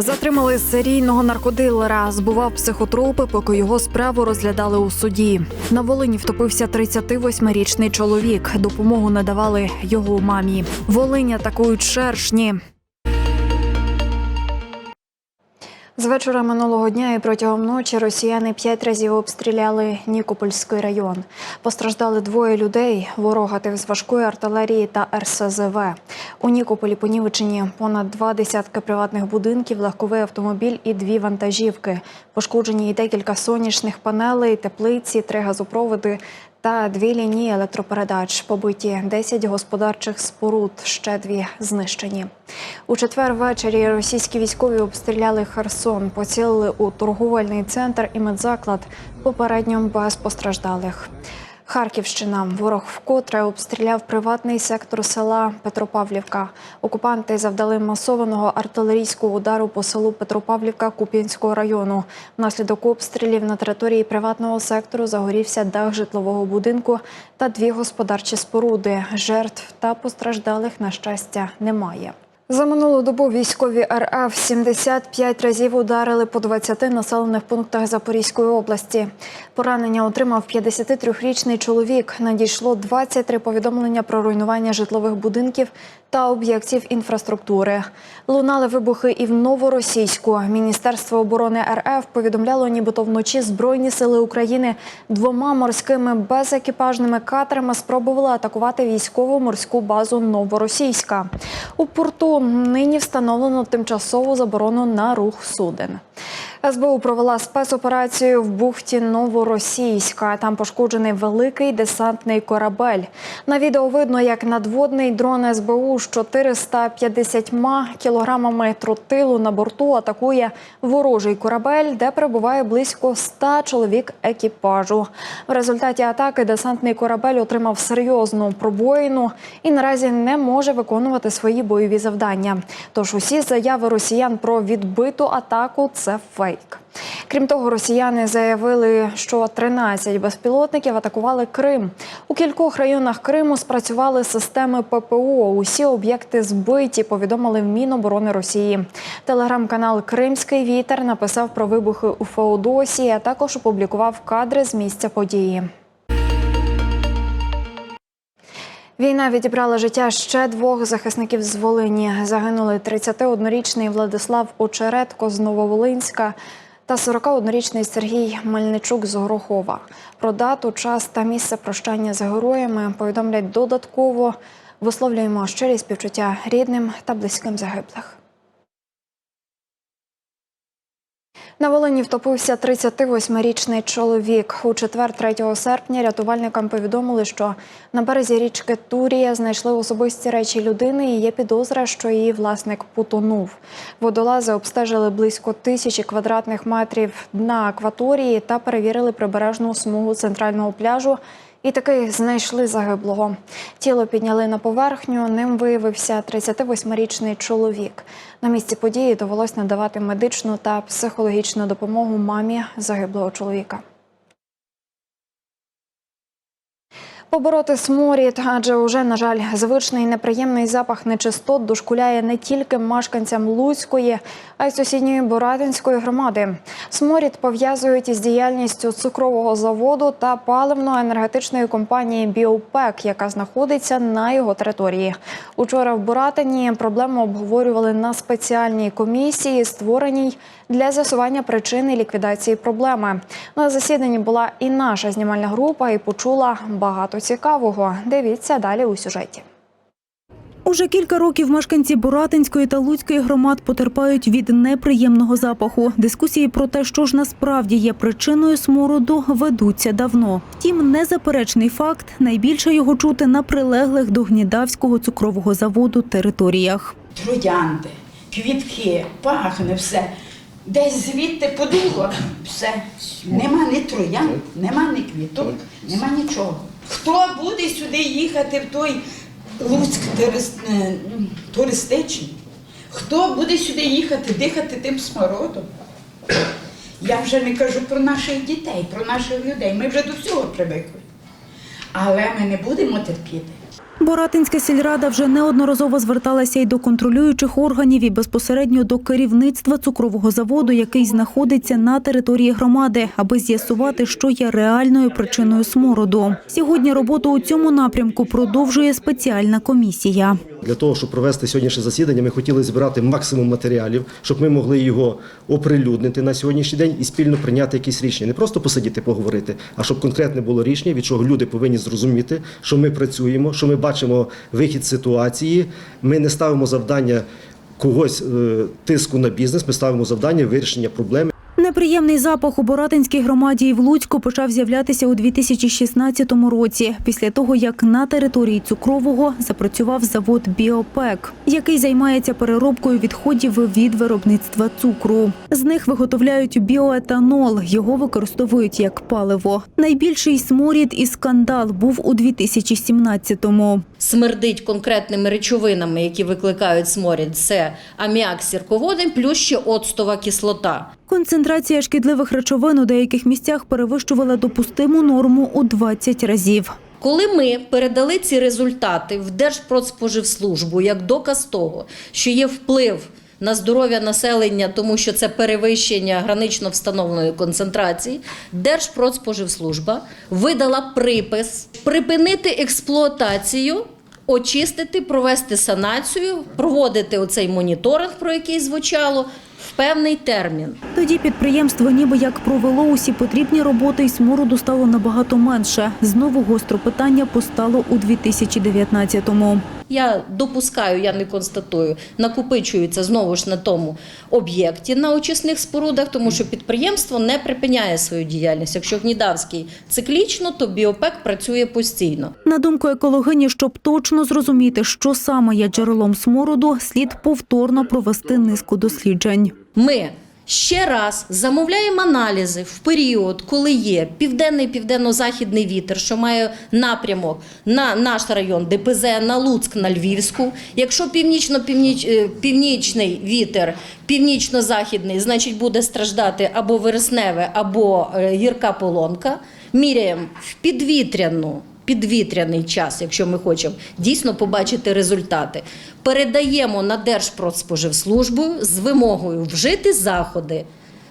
Затримали серійного наркодилера, збував психотропи, поки його справу розглядали у суді. На Волині втопився 38-річний чоловік. Допомогу надавали його мамі. Волині атакують шершні. З вечора минулого дня і протягом ночі росіяни п'ять разів обстріляли Нікопольський район. Постраждали двоє людей. Ворог гатив з важкої артилерії та РСЗВ. У Нікополі понівечені понад два десятки приватних будинків, легковий автомобіль і дві вантажівки. Пошкоджені й декілька сонячних панелей, теплиці, три газопроводи та дві лінії електропередач. Побиті 10 господарчих споруд, ще дві знищені. У четвер ввечері російські військові обстріляли Херсон, поцілили у торговельний центр і медзаклад, попередньо без постраждалих. Харківщина. Ворог вкотре обстріляв приватний сектор села Петропавлівка. Окупанти завдали масованого артилерійського удару по селу Петропавлівка Куп'янського району. Внаслідок обстрілів на території приватного сектору загорівся дах житлового будинку та дві господарчі споруди. Жертв та постраждалих, на щастя, немає. За минулу добу військові РФ 75 разів ударили по 20 населених пунктах Запорізької області. Поранення отримав 53-річний чоловік. Надійшло 23 повідомлення про руйнування житлових будинків та об'єктів інфраструктури. Лунали вибухи і в Новоросійську. Міністерство оборони РФ повідомляло, нібито вночі Збройні сили України двома морськими безекіпажними катерами спробували атакувати військову морську базу Новоросійська. У порту нині встановлено тимчасову заборону на рух суден. СБУ провела спецоперацію в бухті Новоросійська. Там пошкоджений великий десантний корабель. На відео видно, як надводний дрон СБУ з 450 кілограмами тротилу на борту атакує ворожий корабель, де перебуває близько 100 чоловік екіпажу. В результаті атаки десантний корабель отримав серйозну пробоїну і наразі не може виконувати свої бойові завдання. Тож усі заяви росіян про відбиту атаку це фейк. Крім того, росіяни заявили, що 13 безпілотників атакували Крим. У кількох районах Криму спрацювали системи ППО. Усі об'єкти збиті. Повідомили в Міноборони Росії. Телеграм-канал Кримський вітер написав про вибухи у Феодосії, а також опублікував кадри з місця події. Війна відібрала життя ще двох захисників з Волині. Загинули 31-річний Владислав Очеретко з Нововолинська та 41-річний Сергій Мельничук з Горохова. Про дату, час та місце прощання з героями повідомлять додатково. Висловлюємо щирі співчуття рідним та близьким загиблих. На Волині втопився 38-річний чоловік. У четвер, 3 серпня, рятувальникам повідомили, що на березі річки Турія знайшли особисті речі людини і є підозра, що її власник потонув. Водолази обстежили близько тисячі квадратних метрів дна акваторії та перевірили прибережну смугу центрального пляжу. І таки знайшли загиблого. Тіло підняли на поверхню. Ним виявився 38-річний чоловік. На місці події довелось надавати медичну та психологічну допомогу мамі загиблого чоловіка. Побороти сморід, адже уже, на жаль, звичний неприємний запах нечистот дошкуляє не тільки мешканцям Луцької, а й сусідньої Боратинської громади. Сморід пов'язують із діяльністю цукрового заводу та паливно-енергетичної компанії Біопек, яка знаходиться на його території. Учора в Боратині проблему обговорювали на спеціальній комісії, створеній для з'ясування причин і ліквідації проблеми. На засіданні була і наша знімальна група, і почула багато цікавого. Дивіться далі у сюжеті. Уже кілька років мешканці Боратинської та Луцької громад потерпають від неприємного запаху. Дискусії про те, що ж насправді є причиною смороду, ведуться давно. Втім, незаперечний факт найбільше його чути на прилеглих до Гнідавського цукрового заводу територіях. троянди, квітки, пахне все. Десь звідти подуло, все. Нема ні троянд, нема ні квіток, нема нічого. Хто буде сюди їхати в той Луцьк е, туристичний. Хто буде сюди їхати, дихати тим смородом? Я вже не кажу про наших дітей, про наших людей. Ми вже до всього привикли. Але ми не будемо терпіти. Боратинська сільрада вже неодноразово зверталася й до контролюючих органів і безпосередньо до керівництва цукрового заводу, який знаходиться на території громади, аби з'ясувати, що є реальною причиною смороду. Сьогодні роботу у цьому напрямку продовжує спеціальна комісія. Для того, щоб провести сьогоднішнє засідання, ми хотіли збирати максимум матеріалів, щоб ми могли його оприлюднити на сьогоднішній день і спільно прийняти якісь рішення. Не просто посидіти, поговорити, а щоб конкретне було рішення, від чого люди повинні зрозуміти, що ми працюємо, що ми бачимо вихід ситуації. Ми не ставимо завдання когось е, тиску на бізнес, ми ставимо завдання вирішення проблеми. Неприємний запах у Боратинській громаді і в Луцьку почав з'являтися у 2016 році, після того, як на території цукрового запрацював завод «Біопек», який займається переробкою відходів від виробництва цукру. З них виготовляють біоетанол, його використовують як паливо. Найбільший сморід і скандал був у 2017-му. смердить конкретними речовинами, які викликають сморід, це аміак з сірководнем, плюс ще оцтова кислота. Концентрація шкідливих речовин у деяких місцях перевищувала допустиму норму у 20 разів. Коли ми передали ці результати в Держпродспоживслужбу як доказ того, що є вплив на здоров'я населення, тому що це перевищення гранично встановленої концентрації, Держпродспоживслужба видала припис припинити експлуатацію. Очистити, провести санацію, проводити оцей моніторинг, про який звучало, в певний термін. Тоді підприємство ніби як провело усі потрібні роботи, і смороду стало набагато менше. Знову гостро питання постало у 2019-му. Я допускаю, я не констатую, накопичується знову ж на тому об'єкті на очисних спорудах, тому що підприємство не припиняє свою діяльність. Якщо Гнідавський циклічно, то біопек працює постійно. На думку екологині, щоб точно зрозуміти, що саме є джерелом смороду, слід повторно провести низку досліджень. Ми ще раз замовляємо аналізи в період, коли є південний південно-західний вітер, що має напрямок на наш район ДПЗ, на Луцьк, на Львівську. Якщо північно-північний вітер, північно-західний, значить буде страждати або вересневе, або е, гірка полонка. Міряємо в підвітряну. Підвітряний час, якщо ми хочемо дійсно побачити результати, передаємо на Держпродспоживслужбу з вимогою вжити заходи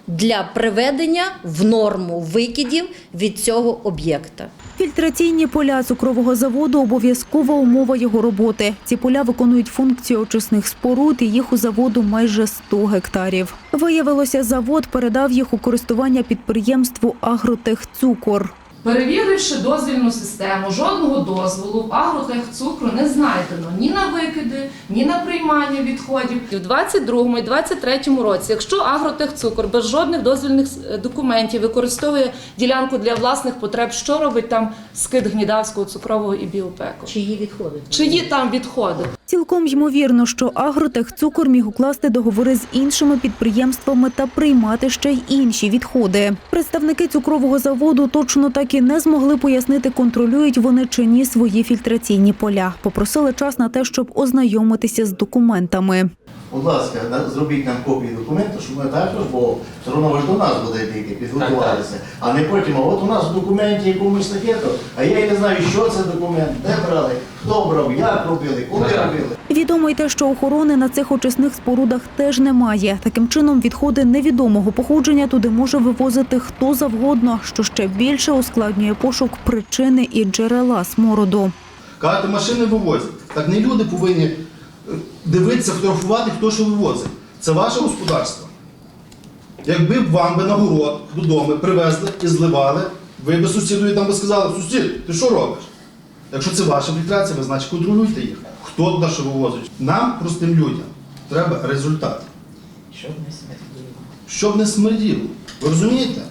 для приведення в норму викидів від цього об'єкта. Фільтраційні поля цукрового заводу обов'язкова умова його роботи. Ці поля виконують функцію очисних споруд, і їх у заводу майже 100 гектарів. Виявилося, завод передав їх у користування підприємству «Агротехцукор». Перевіривши дозвільну систему, жодного дозволу в агротехцукру не знайдено ні на викиди, ні на приймання відходів. У 22 і 23 році, якщо агротехцукор без жодних дозвільних е, документів використовує ділянку для власних потреб, що робить там скид гнідавського цукрового і біопеку? Чиї відходи? Чиї там відходи? Цілком ймовірно, що «Агротехцукор» міг укласти договори з іншими підприємствами та приймати ще й інші відходи. Представники цукрового заводу точно так і не змогли пояснити, контролюють вони чи ні свої фільтраційні поля. Попросили час на те, щоб ознайомитися з документами. Будь ласка, зробіть нам копії документу, щоб ми також, бо все одно ви ж до нас буде тільки підготувалися, а не потім, а от у нас в документі якомусь таке, а я і не знаю, що це документ, де брали, хто брав, як робили, коли робили. Відомо й те, що охорони на цих очисних спорудах теж немає. Таким чином, відходи невідомого походження туди може вивозити хто завгодно, що ще більше ускладнює пошук причини і джерела смороду. Кажете, машини вивозять. Так не люди повинні е, дивитися, фотографувати, хто що вивозить. Це ваше господарство. Якби б вам би на город додому привезли і зливали, ви б сусідові там би сказали, сусід, ти що робиш? Якщо це ваша фільтрація, ви значить контролюйте їх. Хто туди що вивозить? Нам, простим людям, треба результат. Щоб не смерділо. Щоб не смерділо. Ви розумієте?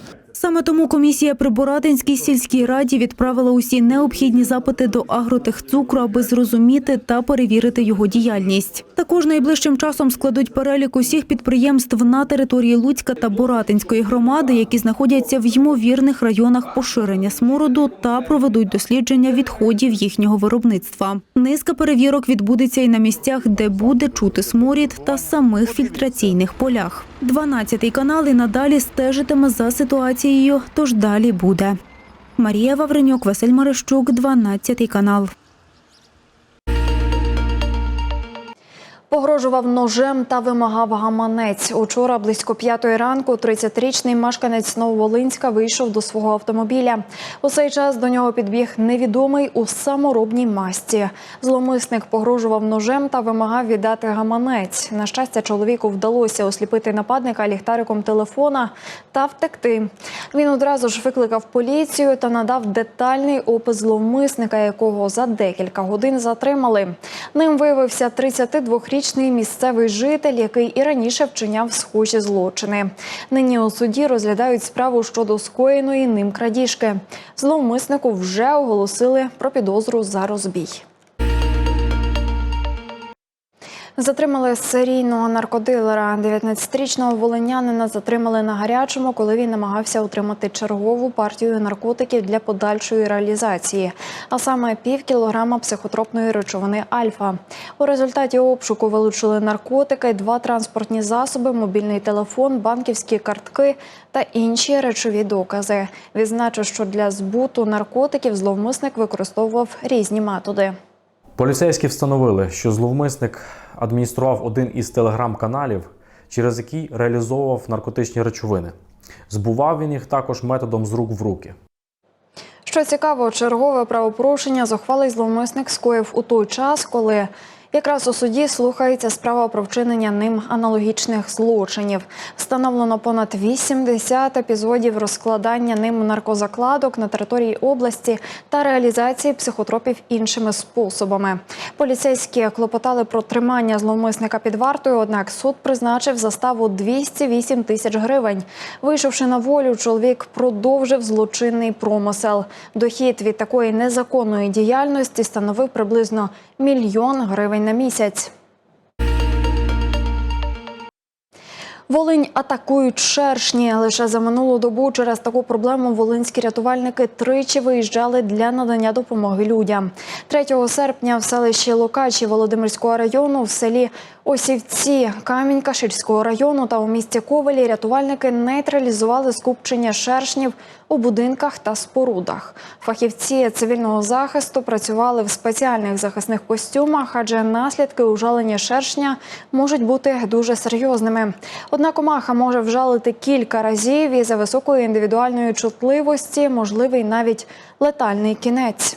Саме тому комісія при Боратинській сільській раді відправила усі необхідні запити до агротехцукру, аби зрозуміти та перевірити його діяльність. Також найближчим часом складуть перелік усіх підприємств на території Луцька та Боратинської громади, які знаходяться в ймовірних районах поширення смороду, та проведуть дослідження відходів їхнього виробництва. Низка перевірок відбудеться і на місцях, де буде чути сморід та самих фільтраційних полях. 12 канал і надалі стежитиме за ситуацією, тож далі буде. Марія Вавренюк, Василь Марищук, 12 канал. Погрожував ножем та вимагав гаманець. Учора близько п'ятої ранку 30-річний мешканець Нововолинська вийшов до свого автомобіля. У цей час до нього підбіг невідомий у саморобній масці. Зломисник погрожував ножем та вимагав віддати гаманець. На щастя, чоловіку вдалося осліпити нападника ліхтариком телефона та втекти. Він одразу ж викликав поліцію та надав детальний опис зловмисника, якого за декілька годин затримали. Ним виявився 32-річний місцевий житель, який і раніше вчиняв схожі злочини. Нині у суді розглядають справу щодо скоєної ним крадіжки. Зловмиснику вже оголосили про підозру за розбій. Затримали серійного наркодилера. 19-річного волинянина затримали на гарячому, коли він намагався отримати чергову партію наркотиків для подальшої реалізації, а саме пів кілограма психотропної речовини Альфа. У результаті обшуку вилучили наркотики, два транспортні засоби, мобільний телефон, банківські картки та інші речові докази. Відзначу, що для збуту наркотиків зловмисник використовував різні методи. Поліцейські встановили, що зловмисник адміністрував один із телеграм-каналів, через який реалізовував наркотичні речовини. Збував він їх також методом з рук в руки. Що цікаво, чергове правопорушення зухвалий зловмисник скоїв у той час, коли якраз у суді слухається справа про вчинення ним аналогічних злочинів. Встановлено понад 80 епізодів розкладання ним наркозакладок на території області та реалізації психотропів іншими способами. Поліцейські клопотали про тримання зловмисника під вартою, однак суд призначив заставу 208 тисяч гривень. Вийшовши на волю, чоловік продовжив злочинний промисел. Дохід від такої незаконної діяльності становив приблизно мільйон гривень на місяць. Волинь атакують шершні. Лише за минулу добу через таку проблему волинські рятувальники тричі виїжджали для надання допомоги людям. 3 серпня в селищі Локачі Володимирського району в селі Осівці Камінь-Каширського району та у місті Ковелі рятувальники нейтралізували скупчення шершнів у будинках та спорудах. Фахівці цивільного захисту працювали в спеціальних захисних костюмах, адже наслідки ужалення шершня можуть бути дуже серйозними. Одна комаха може вжалити кілька разів і за високої індивідуальної чутливості можливий навіть летальний кінець.